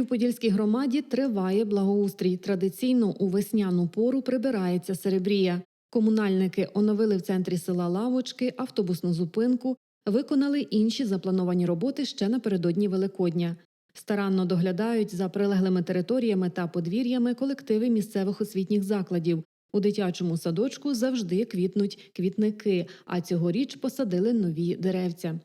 Могилів-Подільській громаді триває благоустрій. Традиційно у весняну пору прибирається серебрія. Комунальники оновили в центрі села лавочки, автобусну зупинку, виконали інші заплановані роботи ще напередодні Великодня. Старанно доглядають за прилеглими територіями та подвір'ями колективи місцевих освітніх закладів. У дитячому садочку завжди квітнуть квітники, а цьогоріч посадили нові деревця.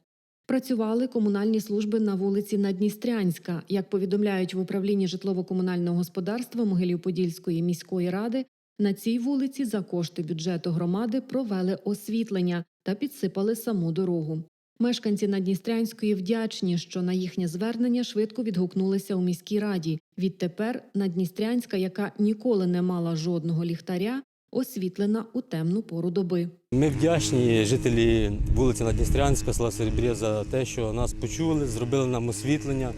Працювали комунальні служби на вулиці Надністрянська. Як повідомляють в управлінні житлово-комунального господарства Могилів-Подільської міської ради, на цій вулиці за кошти бюджету громади провели освітлення та підсипали саму дорогу. Мешканці Надністрянської вдячні, що на їхнє звернення швидко відгукнулися у міській раді. Відтепер Надністрянська, яка ніколи не мала жодного ліхтаря, освітлена у темну пору доби. Ми вдячні жителі вулиці Надністрянська, села Серебрє за те, що нас почули, зробили нам освітлення.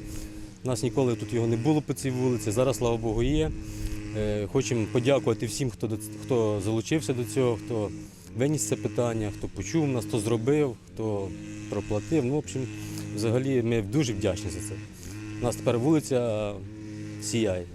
Нас ніколи тут його не було по цій вулиці. Зараз, слава Богу, є. Е, Хочемо подякувати всім, хто, хто залучився до цього, хто виніс це питання, хто почув нас, хто зробив, хто проплатив. Ну, в общем, взагалі ми дуже вдячні за це. У нас тепер вулиця сіяє.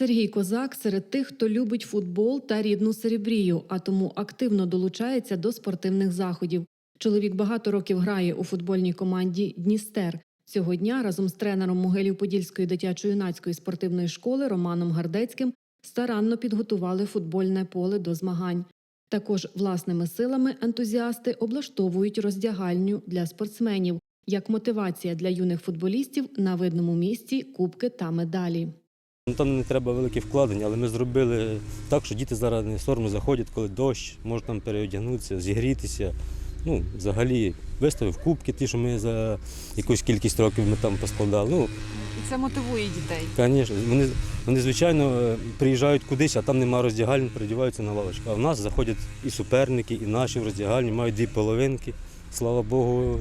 Сергій Козак серед тих, хто любить футбол та рідну серебрію, а тому активно долучається до спортивних заходів. Чоловік багато років грає у футбольній команді Дністер. Цього дня разом з тренером Могилів-Подільської дитячо-юнацької спортивної школи Романом Гардецьким старанно підготували футбольне поле до змагань. Також власними силами ентузіасти облаштовують роздягальню для спортсменів як мотивація для юних футболістів на видному місці кубки та медалі. Ну, там не треба великі вкладення, але ми зробили так, що діти зараз не соромно заходять, коли дощ, можуть там переодягнутися, зігрітися. Ну, взагалі, виставив кубки, ті, що ми за якусь кількість років ми там поскладали. Ну, І це мотивує дітей. звісно, вони, вони, звичайно, е, приїжджають кудись, а там нема роздягальні, передіваються на лавочку. А в нас заходять і суперники, і наші в роздягальні, мають дві половинки. Слава Богу,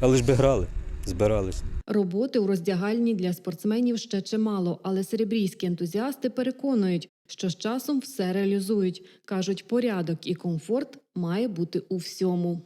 але ж би грали, збирались. Роботи у роздягальні для спортсменів ще чимало, але серебрійські ентузіасти переконують, що з часом все реалізують. кажуть, порядок і комфорт має бути у всьому.